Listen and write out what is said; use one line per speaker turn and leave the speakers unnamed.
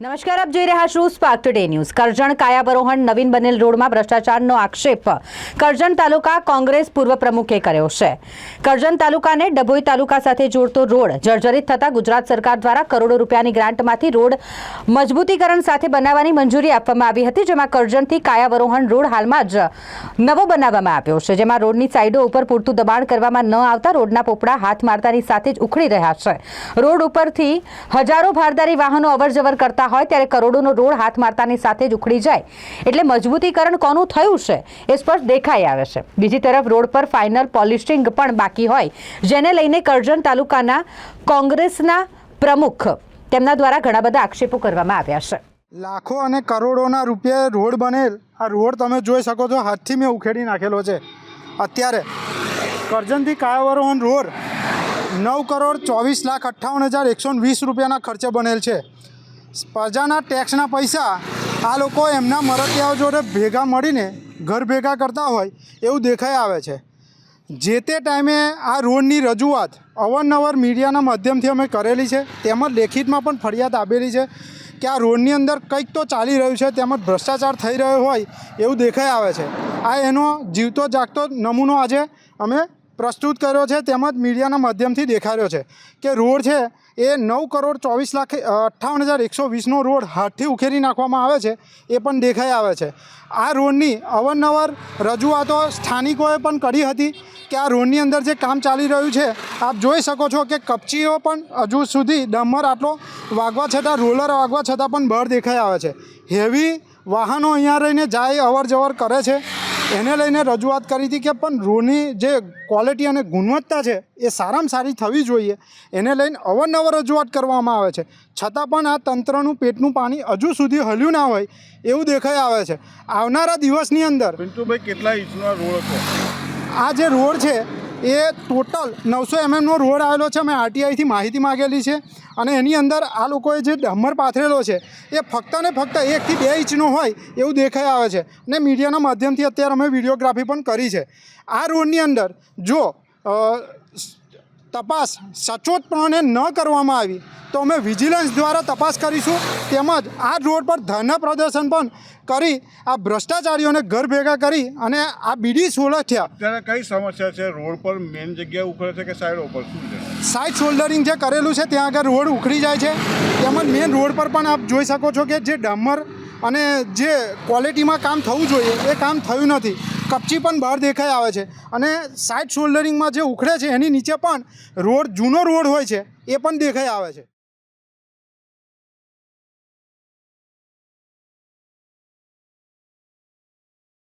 નમસ્કાર, આપ જોઈ રહ્યા છો Spark Today News Karjan Kayavarohan નવીન બનેલ રોડમાં ભ્રષ્ટાચારનો આક્ષેપ કરજણ તાલુકા કોંગ્રેસ પૂર્વ પ્રમુખે કર્યો છે. કરજણ તાલુકાને ડભોઈ તાલુકા સાથે જોડતો રોડ જર્જરિત થતા ગુજરાત સરકાર દ્વારા કરોડો રૂપિયાની ગ્રાન્ટમાંથી રોડ મજબૂતીકરણ સાથે બનાવવાની મંજૂરી આપવામાં આવી હતી, જેમાં કરજણથી કાયાવરોહણ રોડ હાલમાં જ નવો બનાવવામાં આવ્યો છે, જેમાં રોડની સાઈડો ઉપર પૂરતું દબાણ કરવામાં ન આવતા રોડના પોપડા હાથ મારતાની સાથે જ ઉખડી રહ્યા છે. રોડ ઉપરથી હજારો ભારદારી વાહનો અવરજવર કરતા હોય ત્યારે કરોડોનો રોડ હાથ મારતાની સાથે જ ઉખડી જાય. એટલે મજબૂતીકરણ કોનું થયું છે, એ સ્પષ્ટ દેખાઈ આવે છે. બીજી તરફ રોડ પર ફાઇનલ પોલિશિંગ પણ બાકી હોય, જેને લઈને કરજણ તાલુકાના કોંગ્રેસના પ્રમુખ તેમના દ્વારા ઘણા બધા આક્ષેપો કરવામાં આવ્યા છે.
લાખો અને કરોડોના રૂપિયા રોડ બનેલ. આ રોડ તમે જોઈ શકો છો, હાથથી મેં ઉખેડી નાખેલો છે. અત્યારે કરજણથી કાયાવરોહન રોડ નવ કરોડ ચોવીસ લાખ અઠ્ઠાવન હજાર એકસો વીસ રૂપિયાના ખર્ચે બનેલ છે. પ્રજાના ટેક્સના પૈસા આ લોકો એમના મરતિયાઓ જોડે ભેગા મળીને ઘર ભેગા કરતા હોય એવું દેખાઈ આવે છે. જે તે ટાઈમે આ રોડની રજૂઆત અવારનવાર મીડિયાના માધ્યમથી અમે કરેલી છે તેમજ લેખિતમાં પણ ફરિયાદ આપેલી છે. કે આ રોડની અંદર કંઈક તો ચાલી રહ્યું છે, તેમજ ભ્રષ્ટાચાર થઈ રહ્યો હોય એવું દેખાઈ આવે છે. આ એનો જીવતો જાગતો નમૂનો આજે અમે પ્રસ્તુત કર્યો છે, તેમજ મીડિયાના માધ્યમથી દેખાડ્યો છે કે રોડ છે, એ નવ કરોડ ચોવીસ લાખ અઠ્ઠાવન હજાર એકસો વીસનો રોડ હાથથી ઉખેરી નાખવામાં આવે છે, એ પણ દેખાઈ આવે છે. આ રોડની અવારનવાર રજૂઆતો સ્થાનિકોએ પણ કરી હતી કે આ રોડની અંદર જે કામ ચાલી રહ્યું છે, આપ જોઈ શકો છો કે કપચીઓ પણ હજુ સુધી ડમર આટલો વાગવા છતાં રોલર વાગવા છતાં પણ બળ દેખાઈ આવે છે. હેવી વાહનો અહીંયા રહીને જાય અવર જવર કરે છે. એને લઈને રજૂઆત કરી હતી કે પણ રોડની જે ક્વોલિટી અને ગુણવત્તા છે એ સારામાં સારી થવી જોઈએ. એને લઈને અવરનવર રજૂઆત કરવામાં આવે છે. છતાં પણ આ તંત્રનું પેટનું પાણી હજુ સુધી હલ્યું ના હોય એવું દેખાઈ આવે છે. આવનારા દિવસની અંદર
પિન્ટુભાઈ કેટલા ઇંચનો રોડ હતો?
આ જે રોડ છે એ ટોટલ નવસો એમએમનો રોડ આવેલો છે. અમે આરટીઆઈથી માહિતી માગેલી છે અને એની અંદર આ લોકોએ જે ડમર પાથરેલો છે, એ ફક્ત ને ફક્ત એકથી બે ઇંચનો હોય એવું દેખાઈ આવે છે. અને મીડિયાના માધ્યમથી અત્યારે અમે વિડીયોગ્રાફી પણ કરી છે. આ રોડની અંદર જો તપાસ સચોટપણે ન કરવામાં આવી તો અમે વિજિલન્સ દ્વારા તપાસ કરીશું. તેમજ આ રોડ પર ધરના પ્રદર્શન પણ કરી આ ભ્રષ્ટાચારીઓને ઘર ભેગા કરી અને આ બીડી સોલઠિયા
ત્યારે કઈ સમસ્યા છે? રોડ પર મેન જગ્યાએ ઉખડે છે કે સાઈડ ઉપર શું છે?
સાઇડ શોલ્ડરિંગ જે કરેલું છે ત્યાં આગળ રોડ ઉખડી જાય છે. તેમજ મેઇન રોડ પર પણ આપ જોઈ શકો છો કે જે ડામર અને જે ક્વોલિટીમાં કામ થવું જોઈએ, એ કામ થયું નથી. કપચી પણ બહાર દેખાઈ આવે છે. અને સાઇડ શોલ્ડરિંગમાં જે ઉખડે છે, એની નીચે પણ રોડ, જૂનો રોડ હોય છે, એ પણ દેખાઈ આવે છે.